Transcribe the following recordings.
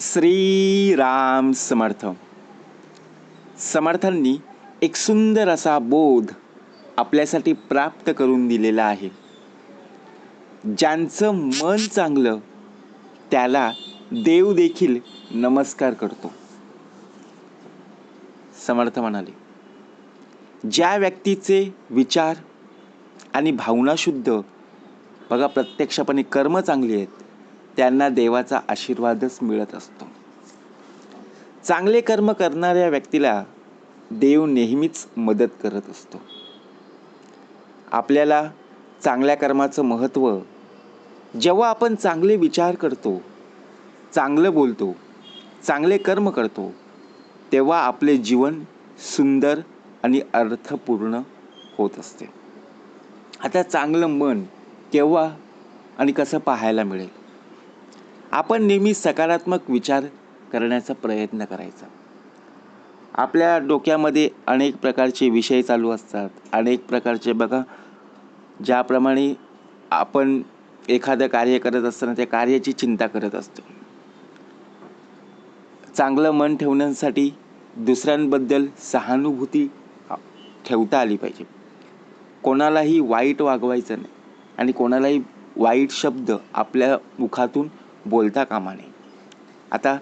श्रीराम समर्थ. समर्थांनी एक सुंदर असा बोध आपल्यासाठी प्राप्त करून दिलेला आहे. ज्यांचं मन चांगलं त्याला देव देखील नमस्कार करतो. समर्थ म्हणाले ज्या व्यक्तीचे विचार आणि भावना शुद्ध बघा प्रत्यक्षपणे कर्म चांगली आहेत त्यांना देवाचा आशीर्वादच मिळत असतो. चांगले कर्म करणाऱ्या व्यक्तीला देव नेहमीच मदत करत असतो. आपल्याला चांगल्या कर्माचं महत्त्व जेव्हा आपण चांगले विचार करतो चांगलं बोलतो चांगले कर्म करतो तेव्हा आपले जीवन सुंदर आणि अर्थपूर्ण होत असते. आता चांगलं मन केव्हा आणि कसं पाहायला मिळेल? आपण नेहमी सकारात्मक विचार करण्याचा प्रयत्न करायचा. आपल्या डोक्यामध्ये अनेक प्रकारचे विषय चालू असतात. अनेक प्रकारचे बघा ज्याप्रमाणे आपण एखादं कार्य करत असताना त्या कार्याची चिंता करत असतो. चांगलं मन ठेवण्यासाठी दुसऱ्यांबद्दल सहानुभूती ठेवता आली पाहिजे. कोणालाही वाईट वागवायचं नाही आणि कोणालाही वाईट शब्द आपल्या मुखातून बोलता कामा नये. आता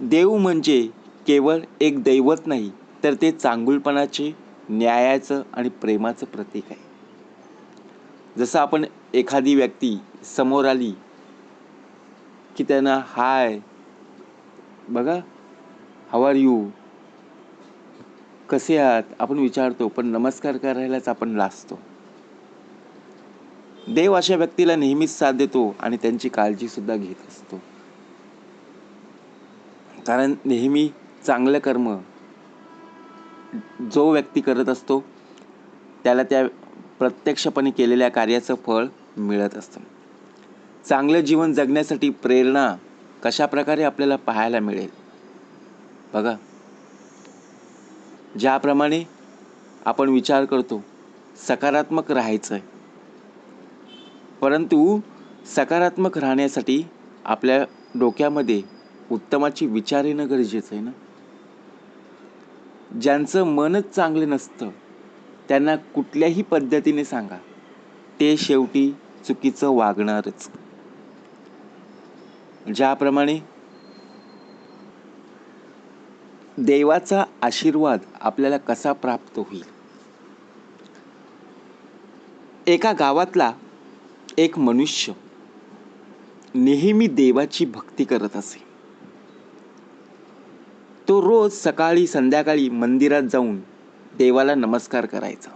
देव म्हणजे केवळ एक दैवत नाही तर ते चांगुलपणाचे न्यायाचं आणि प्रेमाचं प्रतीक आहे. जसं आपण एखादी व्यक्ती समोर आली की त्यांना हाय बघा हाव आर यू कसे आहात? आपण विचारतो पण नमस्कार करायलाच आपण लाजतो. देव अशा व्यक्तीला नेहमीच साथ देतो आणि त्यांची काळजी सुद्धा घेत असतो. कारण नेहमी चांगलं कर्म जो व्यक्ती करत असतो त्याला त्या प्रत्यक्षपणे केलेल्या कार्याचं फळ मिळत असतं. चांगलं जीवन जगण्यासाठी प्रेरणा कशा प्रकारे आपल्याला पाहायला मिळेल? बघा. ज्याप्रमाणे आपण विचार करतो सकारात्मक राहायचं आहे परंतु सकारात्मक राहण्यासाठी आपल्या डोक्यामध्ये उत्तमाची विचार येणं गरजेचं आहे ना? ज्यांचं मनच चांगलं नसतं त्यांना कुठल्याही पद्धतीने सांगा. ते शेवटी चुकीचं वागणारच. ज्याप्रमाणे देवाचा आशीर्वाद आपल्याला कसा प्राप्त होईल? एका गावातला एक मनुष्य नेहमी देवाची भक्ती करत असे. तो रोज सकाळी संध्याकाळी मंदिरात जाऊन देवाला नमस्कार करायचा.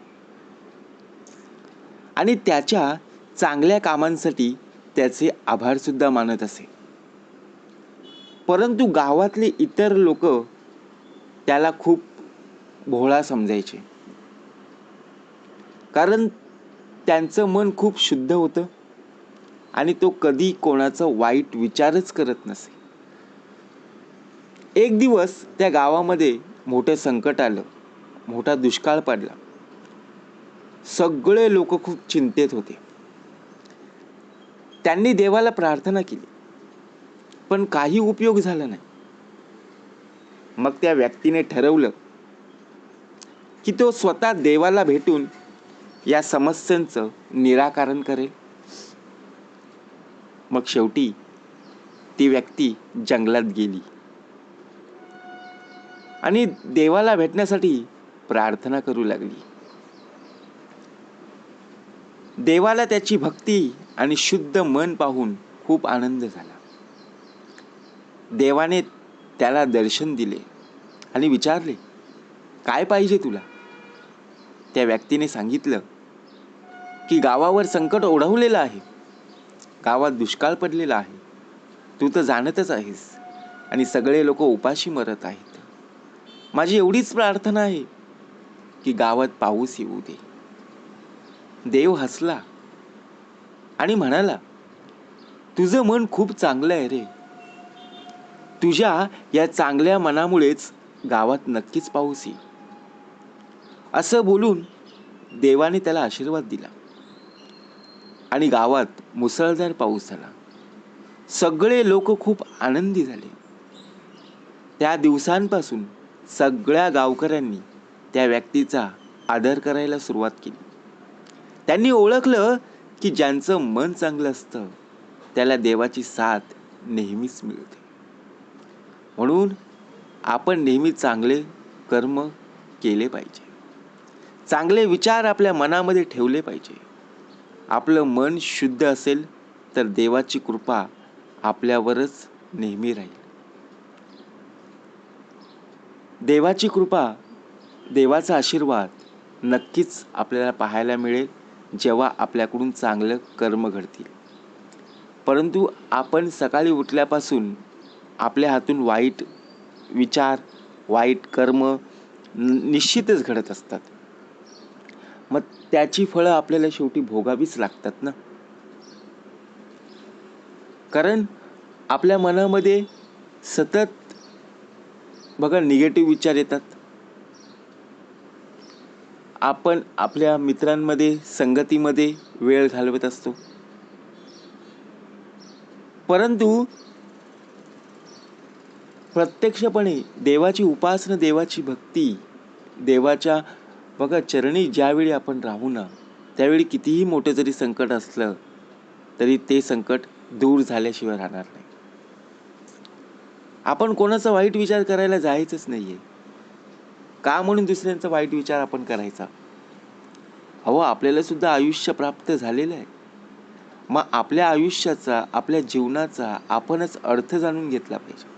आणि त्याच्या चांगल्या कामांसाठी त्याचे आभार सुद्धा मानत असे. परंतु गावातले इतर लोक त्याला खूप भोळा समजायचे. कारण त्यांचं मन खूप शुद्ध होतं. आणि तो कधी कोणाचा वाईट विचारच करत नसे. एक दिवस त्या गावामध्ये मोठं संकट आलं. मोठा दुष्काळ पडला. सगळे लोक खूप चिंतेत होते. त्यांनी देवाला प्रार्थना केली. पण काही उपयोग झाला नाही. मग त्या व्यक्तीने ठरवलं की तो स्वतः देवाला भेटून या समस्यांचं निराकरण करेल. मग शेवटी ती व्यक्ती जंगलात गेली. आणि देवाला भेटण्यासाठी प्रार्थना करू लागली. देवाला त्याची भक्ती आणि शुद्ध मन पाहून खूप आनंद झाला. देवाने त्याला दर्शन दिले आणि विचारले काय पाहिजे तुला? त्या व्यक्तीने सांगितलं की गावावर संकट ओढवलेलं आहे. गावात दुष्काळ पडलेला आहे. तू तर जाणतच आहेस. आणि सगळे लोक उपाशी मरत आहेत. माझी एवढीच प्रार्थना आहे की गावात पाऊस येऊ दे. देव हसला आणि म्हणाला तुझं मन खूप चांगलं आहे रे. तुझ्या या चांगल्या मनामुळेच गावात नक्कीच पाऊस येईल. असं बोलून देवाने त्याला आशीर्वाद दिला. आणि गावात मुसळधार पाऊस झाला. सगळे लोक खूप आनंदी झाले. त्या दिवसांपासून सगळ्या गावकऱ्यांनी त्या व्यक्तीचा आदर करायला सुरुवात केली. त्यांनी ओळखलं की ज्यांचं मन चांगलं असतं त्याला देवाची साथ नेहमीच मिळते. म्हणून आपण नेहमी चांगले कर्म केले पाहिजे. चांगले विचार आपल्या मनामध्ये ठेवले पाहिजे. आपलं मन शुद्ध असेल तर देवाची कृपा आपल्यावरच नेहमी राहील. देवाची कृपा देवाचा आशीर्वाद नक्कीच आपल्याला पाहायला मिळेल जेव्हा आपल्याकडून चांगलं कर्म घडतील. परंतु आपण सकाळी उठल्यापासून आपल्या हातून वाईट विचार वाईट कर्म निश्चितच घडत असतात. मग त्याची फळं आपल्याला शेवटी भोगावीच लागतात ना. कारण आपल्या मनामध्ये सतत बघा निगेटिव्ह विचार येतात. आपण आपल्या मित्रांमध्ये संगतीमध्ये वेळ घालवत असतो. परंतु प्रत्यक्षपणे देवाची उपासना देवाची भक्ती देवाच्या बघा चरणी ज्यावेळी आपण राहू ना त्यावेळी कितीही मोठं जरी संकट असलं तरी ते संकट दूर झाल्याशिवाय राहणार नाही. आपण कोणाचा वाईट विचार करायला जायचंच नाहीये. का म्हणून दुसऱ्यांचा वाईट विचार आपण करायचा? अहो आपल्याला सुद्धा आयुष्य प्राप्त झालेलं आहे. मग आपल्या आयुष्याचा आपल्या जीवनाचा आपणच अर्थ जाणून घेतला पाहिजे.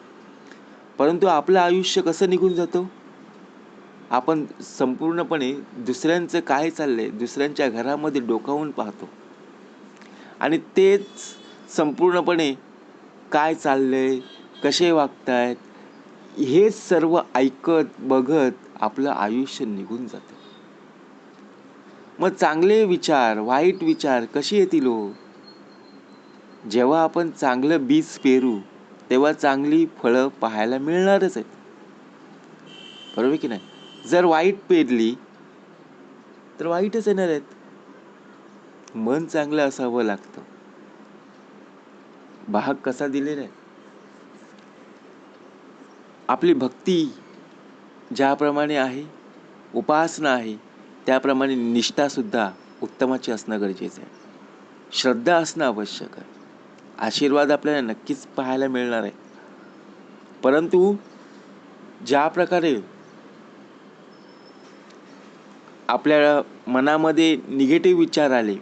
परंतु आपलं आयुष्य कसं निघून जातं? आपण संपूर्णपणे दुसऱ्यांचं काय चाललंय दुसऱ्यांच्या घरामध्ये डोकावून पाहतो. आणि तेच संपूर्णपणे काय चाललंय कसे वागतायत हे सर्व ऐकत बघत आपलं आयुष्य निघून जातं. मग चांगले विचार वाईट विचार कसे येतील हो? जेव्हा आपण चांगलं बीज पेरू तेव्हा चांगली फळं पाहायला मिळणारच आहेत. बरोबर की नाही? जर वाईट पेरली तर वाईटच येणार आहेत. मन चांगलं असावं लागतं. भाग कसा दिलेला आहे? आपली भक्ती ज्याप्रमाणे आहे उपासना आहे त्याप्रमाणे निष्ठासुद्धा उत्तमाची असणं गरजेचं आहे. श्रद्धा असणं आवश्यक आहे. आशीर्वाद आपल्याला नक्कीच पाहायला मिळणार आहे. परंतु ज्या प्रकारे आपल्या मनामध्ये निगेटिव्ह विचार आले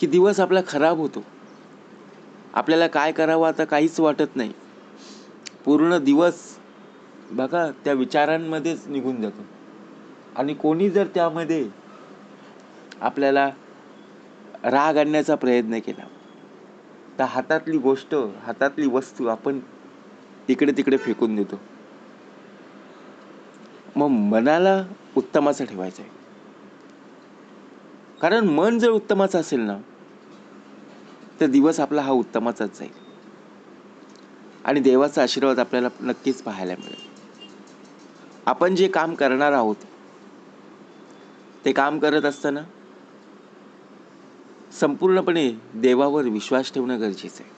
की दिवस आपला खराब होतो. आपल्याला काय करावं आता काहीच वाटत नाही. पूर्ण दिवस बघा त्या विचारांमध्येच निघून जातो. आणि कोणी जर त्यामध्ये आपल्याला राग आणण्याचा प्रयत्न केला तर हातातली गोष्ट हातातली वस्तू आपण तिकडे तिकडे फेकून देतो. मग मनाला उत्तमाचं ठेवायचं आहे कारण मन जर उत्तमाचं असेल ना तर दिवस आपला हा उत्तमाचाच जाईल. आणि देवाचा आशीर्वाद आपल्याला नक्कीच पाहायला मिळेल. आपण जे काम करणार आहोत ते काम करत असताना संपूर्णपणे देवावर विश्वास ठेवणं गरजेचं आहे.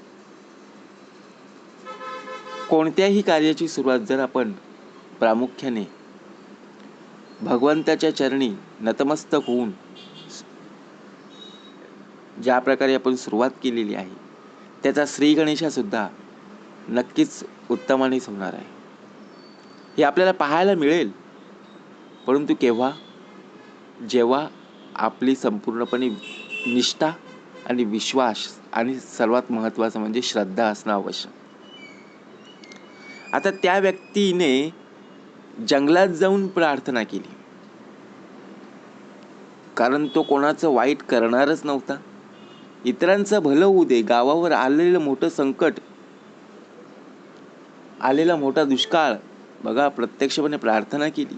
कोणत्याही कार्याची सुरुवात जर आपण प्रामुख्याने भगवंताच्या चरणी नतमस्तक होऊन ज्या प्रकारे आपण सुरुवात केलेली आहे त्याचा श्री गणेशा नक्कीच उत्तमानेच होणार आहे. हे आपल्याला पाहायला मिळेल परंतु केव्हा? जेव्हा आपली संपूर्णपणे निष्ठा आणि विश्वास आणि सर्वात महत्त्वाचं म्हणजे श्रद्धा असणं आवश्यक. आता त्या व्यक्तीने जंगलात जाऊन प्रार्थना केली. कारण तो कोणाचं वाईट करणारच नव्हता. इतरांचं भलं होऊ दे गावावर आलेलं मोठं संकट आलेला मोठा दुष्काळ बघा प्रत्यक्षपणे प्रार्थना केली.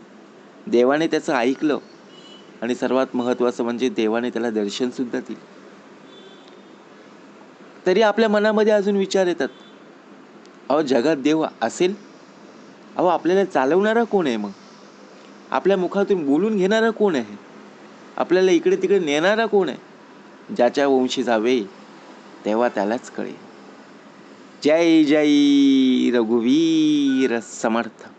देवाने त्याचं ऐकलं आणि सर्वात महत्त्वाचं म्हणजे देवाने त्याला दर्शन सुद्धा दिलं. तरी आपल्या मनामध्ये अजून विचार येतात. अहो जगात देव असेल? अहो आपल्याला चालवणारा कोण आहे मग? आपल्या मुखातून बोलून घेणारा कोण आहे? आपल्याला इकडे तिकडे नेणारा कोण आहे? ज्याच्या वंशी जावे तेव्हा त्यालाच कळेल. जय जय रघुवीर समर्थ.